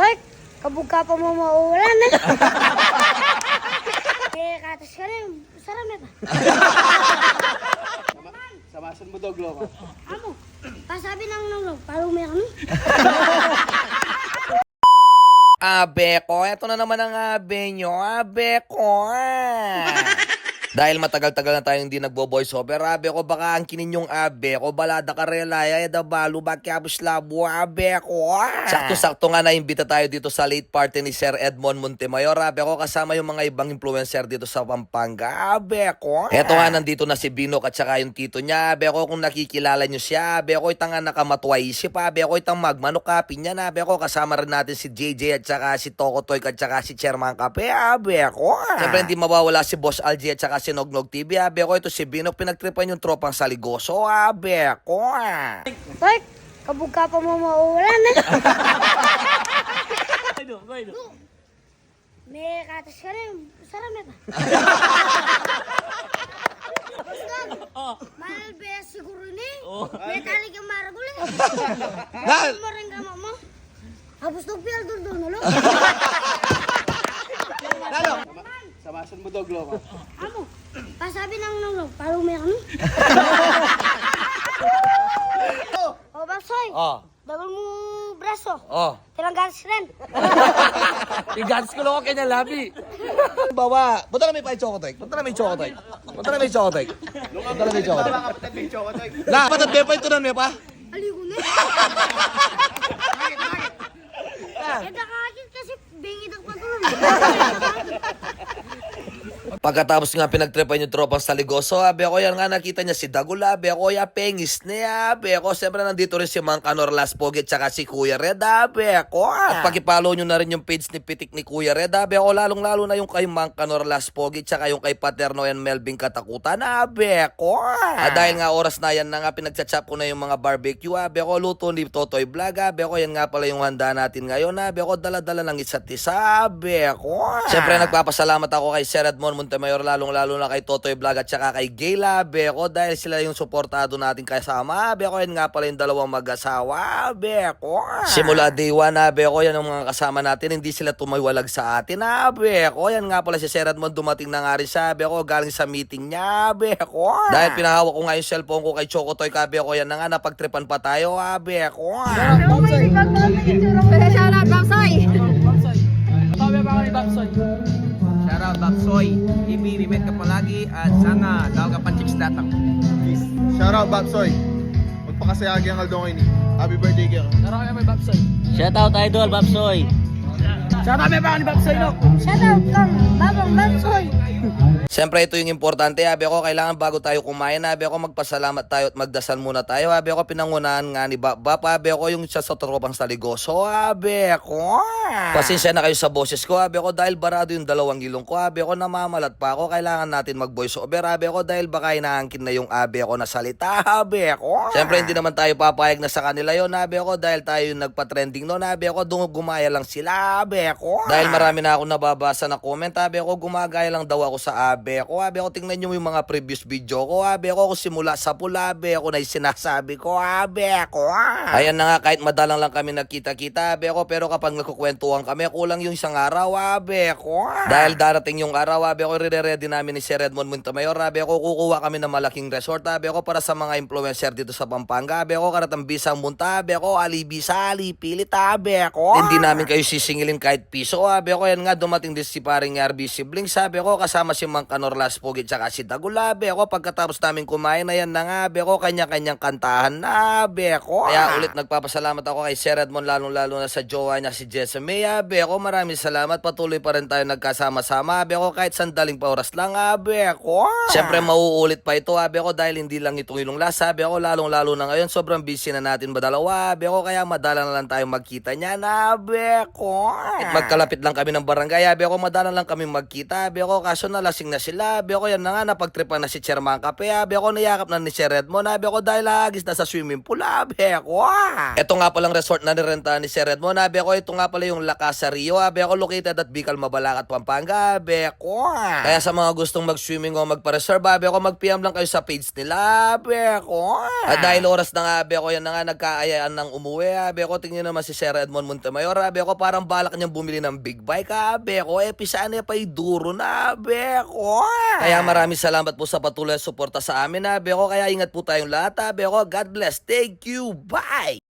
Toy, kabog ka pa mo mauulan eh. Eh, katas ka rin. Sarami ba? Samasan mo dog, Loka. Amo, pasabi ng nulog, parang may ano? Abe ko, eto na naman ang abe nyo, abe ko. Dahil matagal-tagal na tayong hindi nagbo-voice over, abe ko baka ang kinin yung abe ko, balada ka relaya, eda balu, bakyabos labo, abe ko. Sakto-sakto nga naimbita tayo dito sa late party ni Sir Edmond Montemayor, abe ko kasama yung mga ibang influencer dito sa Pampanga, abe ko. Eto nga nandito na si Binok at saka yung tito niya, abe ko kung nakikilala nyo siya, abe ko itang nakamatway isip, abe ko itang magmanukapin niya, abe ko kasama rin natin si JJ at saka si Toko Toy at saka si Chairman Kape, abe ko. Siyempre hindi mawawala si Boss Algie at saka si Nognog TV, abe ko ito si Binok, pinagtripan yung tropang saligoso, abe ko. Toy, kabog ka pa mo mauulan eh. May katas ka rin. Sarami ba? Basta, mahal ba siguro ni? May tali kang maragul eh. Bakit mo rin kama mo? Habos nung piyal doon doon, ulo. Samasan mo dog, Loka. Pasabi ng nulog, parang may ano? O, Baksoy, Oh, double mo braso. oh. Tilanggalas rin. Igans ko lang ako kanya labi. Bawa, punta na may pa chokotek. Punta na may chokotek. Punta na may chokotek. Punta na may chokotek. kapatid, may choco, Toy. La, patad may pa ito na may pa. Aligo na. Eh, nakakit kasi bingid ang patulog. Pagkatapos nga pinagtripan yung tropang saligoso, abe ko yan nga nakita niya si Dagula, abe ko ya pengis niya, abe ko siyempre nandito rin si Mang Kanor Las Poget tsaka si Kuya Red, abe ko. At pakipalo nyo na rin yung page ni Pitik ni Kuya Red, abe ko lalong lalo na yung kay Mang Kanor Las Poget tsaka yung kay Paterno and Melvin Katakutan, abe ko. At dahil nga oras na yan na nga pinagchatchap ko na yung mga barbecue, abe ko luto ni Totoy Vlog, abe ko yan nga pala yung handa natin ngayon, abe ko dala-dala ng isa't isa, abe ko. Siyempre nagpapasalamat ako kay Sir Edmond Montemayor lalong-lalo na kay Totoy Vlog at saka kay Gayla Beko dahil sila yung suportado natin kasama. Beko yan nga pala yung dalawang mag-asawa. Beko. Simula day one na Beko yan ang mga kasama natin. Hindi sila tumawalag sa atin. Ha, Beko. Yan nga pala si Sir Edmond dumating na nga rin siya. Beko galing sa meeting niya. Beko. Dahil pinahawak ko nga yung cellphone ko kay Chokotoy ka Beko yan na nga napagtripan pa tayo. Ha, Beko. Shout out, Baksoy! Shoutout Baksoy, Ibi, Mimet ka palagi at sana daw ka pa chicks datang. Peace. Shoutout, Babsoy. Magpakasayagi ang Aldo ini. Happy birthday, Gil. Shoutout Idol, Babsoy. Shout out kang babang Baksoy. Siyempre, ito yung importante. Habi ko, kailangan bago tayo kumain. Habi ko, magpasalamat tayo at magdasal muna tayo. Habi ko, pinangunahan nga ni Baba. Habi ko, yung siya sa tropang saligoso. Habi ko. Pasensya na kayo sa boses ko. Habi ko, dahil barado yung dalawang ilong ko. Habi ko, namamalat pa ako. Kailangan natin mag-voice over. Habi ko, dahil baka inaangkin na yung habi ko na salita. Habi ko. Siyempre, hindi naman tayo papayag na sa kanila yon Habi ko, dahil tayo yung nagpa-trending noon. Habi ko, dung gumaya lang sila. Habi ko. Dahil marami na ako nababasa na comment. Habi ko, gumagaya lang daw ako sa abe ko. Habi ko, tingnan nyo yung mga previous video ko. Habi ko, kung simula sa pula, habi ko na yung sinasabi ko. Habi ko. Ayan na nga, kahit madalang lang kami nagkita-kita, habi ko, pero kapag nagkukwentuhan kami, kulang yung isang araw, habi ko. Dahil darating yung araw, habi ko, re-ready namin ni Sir Edmond Montemayor, habi ko, kukuha kami ng malaking resort, habi ko, para sa mga influencer dito sa Pampanga, habi ko, karatang bisang munta, habi ko, ali-bisali, pilit, habi ko. Hindi namin kayo sisingilin kahit piso, habi ko, yan nga, dumating din si paring RB Siblings, sabi ko, kasama si Mang Kanor Las Pugit tsaka si Dagula, habi ko, pagkatapos namin kumain na yan na nga, habi ko, kanya-kanyang kantahan na, ko. Kaya ulit nagpapasalamat ako kay Sir Edmond, lalong-lalo na sa jowa niya si Jessamy, habi ko, maraming salamat, patuloy pa rin tayo nagkasama-sama, habi ko, kahit sandaling pa oras lang, habi ko. Siyempre, mauulit pa ito, habi ko, dahil hindi lang itong ilong last, habi ko, lalong-lalo na ngayon, sobrang busy na natin ba dalawa, habi ko, kaya madala na lang tayo magkita niya, habi ko. At magkalapit lang kami ng barangay, habi ko, madala lang kami magkita, habi ko, kaso na nalasing na sila. Abi ako yan na nga, napagtripan na si Chairman Kape. Abi ako niyakap na ni Sir Redmond. Abi ako dahil hagis na sa swimming pool. Abi ako. ah. Ito nga palang resort na nirenta ni Sir Redmond. Abi ako, ito nga pala yung La Casa Rio. Abi ako located at Bicol, Mabalacat, Pampanga. Abi ako. ah. Kaya sa mga gustong mag-swimming o magpa-reserve, abi ako mag-PM lang kayo sa page nila. Abi ako. ah. At dahil oras na nga, abi ako yan na nga nagkaayaan ng umuwi. Abi ako, tingnan naman si Sir Edmond Montemayor. Abi ako, parang balak niyang bumili ng big bike. Abi ako, eh, pisaan niya pa duro na. Abi ako. Kaya maraming salamat po sa patuloy na suporta sa amin. Abi ako, kaya ingat po tayong lahat. Abi ako, God bless. Thank you. Bye.